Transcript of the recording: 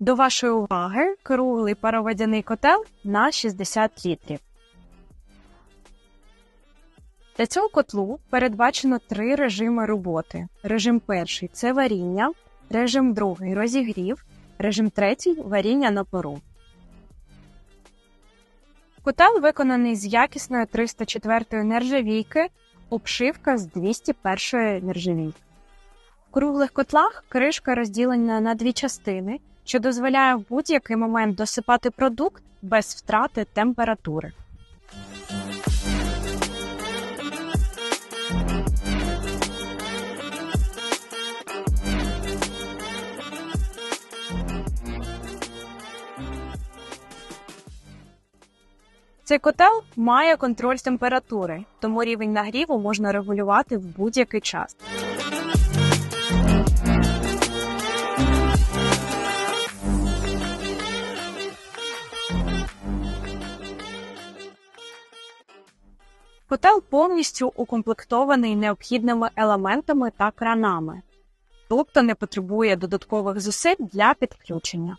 До вашої уваги круглий пароводяний котел на 60 літрів. Для цього котлу передбачено три режими роботи. Режим перший це варіння, режим другий розігрів, режим третій варіння на пару. Котел виконаний з якісної 304 нержавійки, обшивка з 201 нержавійки. В круглих котлах кришка розділена на дві частини, що дозволяє в будь-який момент досипати продукт без втрати температури. Цей котел має контроль температури, тому рівень нагріву можна регулювати в будь-який час. Котел повністю укомплектований необхідними елементами та кранами, тобто не потребує додаткових зусиль для підключення.